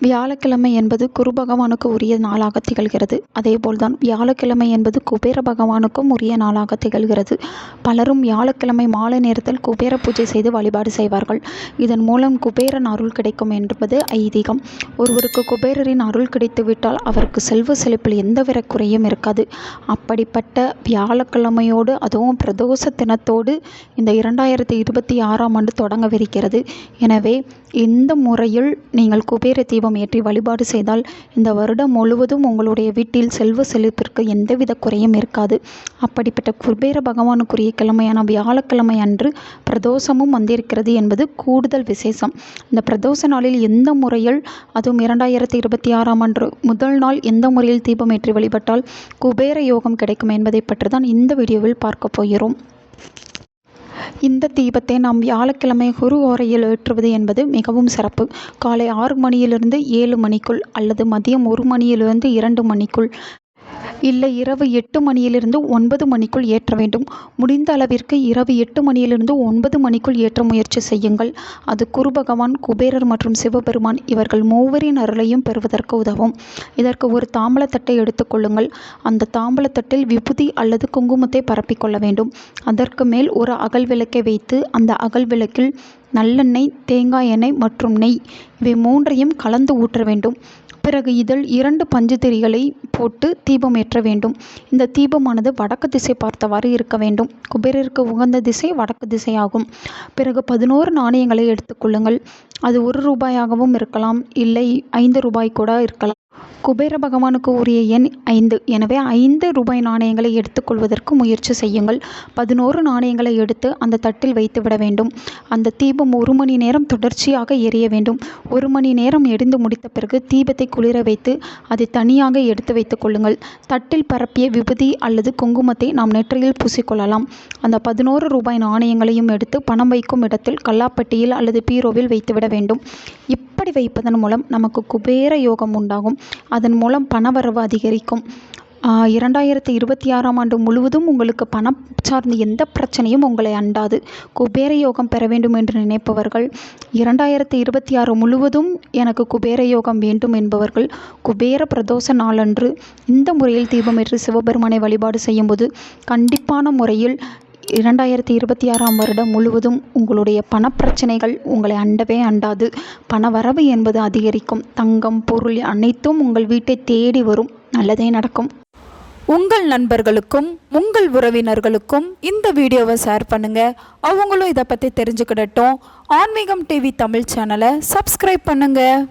வியாழக்கிழமை என்பது குரு பகவானுக்கு உரிய நாளாக திகழ்கிறது. அதேபோல்தான் வியாழக்கிழமை என்பது குபேர பகவானுக்கும் உரிய நாளாக திகழ்கிறது. பலரும் வியாழக்கிழமை மாலை நேரத்தில் குபேர பூஜை செய்து வழிபாடு செய்வார்கள். இதன் மூலம் குபேரன் அருள் கிடைக்கும் என்பது ஐதீகம். ஒருவருக்கு குபேரரின் அருள் கிடைத்துவிட்டால் அவருக்கு செல்வ செழிப்பில் எந்தவித குறையும் இருக்காது. அப்படிப்பட்ட வியாழக்கிழமையோடு அதுவும் பிரதோஷ தினத்தோடு இந்த இரண்டாயிரத்தி இருபத்தி ஆறாம் ஆண்டு தொடங்கவிருக்கிறது. எனவே இந்த முறையில் நீங்கள் குபேர தீபம் ஏற்றி வழிபாடு செய்தால் இந்த வருடம் முழுவதும் உங்களுடைய வீட்டில் செல்வ செழிப்பிற்கு எந்தவித குறையும் இருக்காது. அப்படிப்பட்ட குபேர பகவானுக்குரிய கிழமையான வியாழக்கிழமை அன்று பிரதோஷமும் வந்திருக்கிறது என்பது கூடுதல் விசேஷம். இந்த பிரதோஷ நாளில் எந்த முறையில் அதுவும் இரண்டாயிரத்தி இருபத்தி ஆறாம் அன்று முதல் நாள் எந்த முறையில் தீபம் ஏற்றி வழிபட்டால் குபேர யோகம் கிடைக்கும் என்பதை பற்றி தான் இந்த வீடியோவில் பார்க்க போகிறோம். இந்த தீபத்தை நாம் வியாழக்கிழமை குரு ஓரையில் ஏற்றுவது என்பது மிகவும் சிறப்பு. காலை ஆறு மணியிலிருந்து ஏழு மணிக்குள் அல்லது மதியம் ஒரு மணியிலிருந்து இரண்டு மணிக்குள். இல்லை இரவு எட்டு மணியிலிருந்து ஒன்பது மணிக்குள் ஏற்ற வேண்டும். முடிந்த அளவிற்கு இரவு எட்டு மணியிலிருந்து ஒன்பது மணிக்குள் ஏற்ற முயற்சி செய்யுங்கள். அது குரு பகவான் குபேரர் மற்றும் சிவபெருமான் இவர்கள் மூவரின் அருளையும் பெறுவதற்கு உதவும். இதற்கு ஒரு தாம்பலத்தட்டை எடுத்துக்கொள்ளுங்கள் அந்த தாம்பலத்தட்டில் விபூதி அல்லது குங்குமத்தை பரப்பிக்கொள்ள வேண்டும். அதற்கு மேல் ஒரு அகல் விளக்கை வைத்து அந்த அகல் விளக்கில் நல்லெண்ணெய் தேங்காய் எண்ணெய் மற்றும் நெய் இவை மூன்றையும் கலந்து ஊற்ற வேண்டும். பிறகு இதில் இரண்டு பஞ்சுதிரிகளை போட்டு தீபம் ஏற்ற வேண்டும். இந்த தீபமானது வடக்கு திசை பார்த்தவாறு இருக்க வேண்டும். குபேரருக்கு உகந்த திசை வடக்கு திசையாகும். பிறகு பதினோரு நாணயங்களை எடுத்துக்கொள்ளுங்கள் அது ஒரு ரூபாயாகவும் இருக்கலாம். இல்லை ஐந்து ரூபாய் கூட இருக்கலாம். குபேர பகவானுக்கு உரிய எண் ஐந்து. எனவே ஐந்து ரூபாய் நாணயங்களை எடுத்துக்கொள்வதற்கு முயற்சி செய்யுங்கள். பதினோரு நாணயங்களை எடுத்து அந்த தட்டில் வைத்து விட வேண்டும். அந்த தீபம் ஒரு மணி நேரம் தொடர்ச்சியாக எரிய வேண்டும். ஒரு மணி நேரம் எரிந்து முடித்த பிறகு தீபத்தை குளிர வைத்து அதை தனியாக எடுத்து வைத்துக் கொள்ளுங்கள். தட்டில் பரப்பிய விபதி அல்லது குங்குமத்தை நாம் நெற்றியில் பூசிக்கொள்ளலாம். அந்த பதினோரு ரூபாய் நாணயங்களையும் எடுத்து பணம் வைக்கும் இடத்தில் கல்லாப்பட்டியில் அல்லது பீரோவில் வைத்துவிட வேண்டும். இப்படி வைப்பதன் மூலம் நமக்கு குபேர யோகம் உண்டாகும். அதன் மூலம் பணவரவு அதிகரிக்கும். இரண்டாயிரத்தி இருபத்தி ஆறாம் ஆண்டு முழுவதும் உங்களுக்கு பணம் சார்ந்த எந்த பிரச்சனையும் உங்களை அண்டாது. குபேர யோகம் பெற வேண்டும் என்று நினைப்பவர்கள் இரண்டாயிரத்தி இருபத்தி ஆறு முழுவதும் எனக்கு குபேர யோகம் வேண்டும் என்பவர்கள் குபேர பிரதோஷ நாளன்று இந்த முறையில் தீபமேற்று சிவபெருமானை வழிபாடு செய்யும்போது கண்டிப்பான முறையில் இரண்டாயிரத்தி இருபத்தி ஆறாம் வருடம் முழுவதும் உங்களுடைய பணப்பிரச்சனைகள் உங்களை அண்டவே அண்டாது. பணவரவு என்பது அதிகரிக்கும். தங்கம் பொருள் அனைத்தும் உங்கள் வீட்டை தேடி வரும். நல்லதே நடக்கும். உங்கள் நண்பர்களுக்கும் உங்கள் உறவினர்களுக்கும் இந்த வீடியோவை ஷேர் பண்ணுங்க. அவங்களும் இதை பற்றி தெரிஞ்சுக்கிடட்டும். ஆன்மீகம் டிவி தமிழ் சேனலை சப்ஸ்கிரைப் பண்ணுங்கள்